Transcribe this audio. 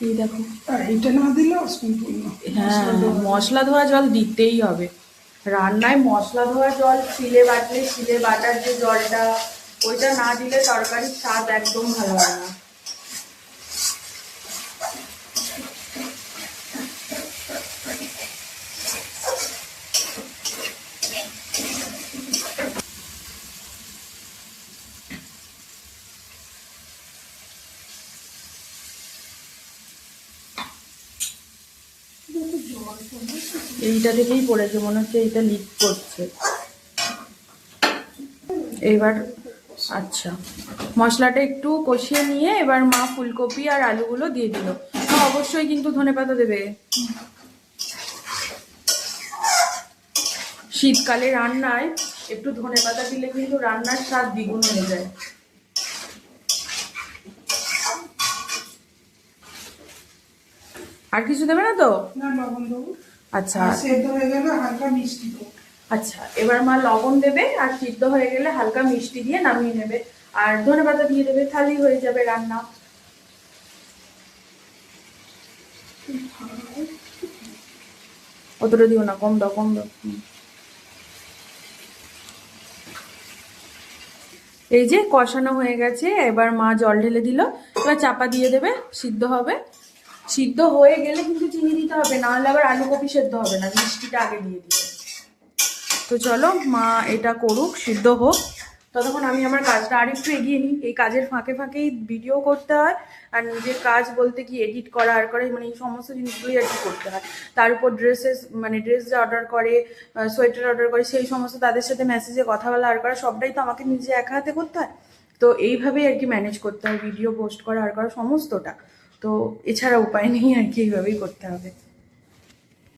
এই দেখো। এটা না দিলে অসম্পূর্ণ। হ্যাঁ মশলা ধোয়া জল দিতেই হবে। রান্নায় মশলা ধোয়া জল শিলে বাটলে শিলে বাটার যে জলটা ওইটা না দিলে তরকারির স্বাদ একদম ভালো হয় না। এইটা থেকেই পড়েছে, মনে হচ্ছে এইটা লিক করছে। এবার আচ্ছা। মশলাটা একটু কষিয়ে নিয়ে এবার মা ফুলকপি আর আলুগুলো দিয়ে দিল। অবশ্যই কিন্তু ধনেপাতা দেবে। শীতকালে রান্নায় একটু ধনেপাতা দিলে কিন্তু রান্নার স্বাদ দ্বিগুণ হয়ে যায়। আর কিছু দেবে না তো? আচ্ছা। আর সেদ্ধ হয়ে গেলে হালকা মিষ্টি দেবো। আচ্ছা এবার মা লবণ দেবে আর সিদ্ধ হয়ে গেলে হালকা মিষ্টি দিয়ে নামিয়ে নেবে। আর ধনে পাতা দিয়ে দেবে থালি হয়ে যাবে রান্না। অতটা দিও না কম দাও কম দাও। এই যে কষানো হয়ে গেছে এবার মা জল ঢেলে দিল। এবার চাপা দিয়ে দেবে সিদ্ধ হবে। সিদ্ধ হয়ে গেলে কিন্তু চিনি দিতে হবে না হলে আবার আলু কপি সেদ্ধ হবে না, মিষ্টিটা আগে দিয়ে দিবে তো চলো, মা এটা করুক, সিদ্ধ হোক। ততক্ষণ আমি আমার কাজটা আরেকটু এগিয়ে নিই। এই কাজের ফাঁকে ফাঁকেই ভিডিও করতে হয়, আর নিজের কাজ বলতে কি এডিট করা, আর করে মানে এই সমস্ত জিনিসগুলোই আর কি করতে হয়। তার উপর ড্রেসেস মানে ড্রেস যে অর্ডার করে সোয়েটার অর্ডার করে, সেই সমস্ত তাদের সাথে মেসেজে কথা বলা, আর করা, সবটাই তো আমাকে নিজে একা হাতে করতে হয়। তো এইভাবেই আর কি ম্যানেজ করতে হয় ভিডিও পোস্ট করা, আর করা, সমস্তটা। তো এছাড়া উপায় নেই আর কি এইভাবেই করতে হবে।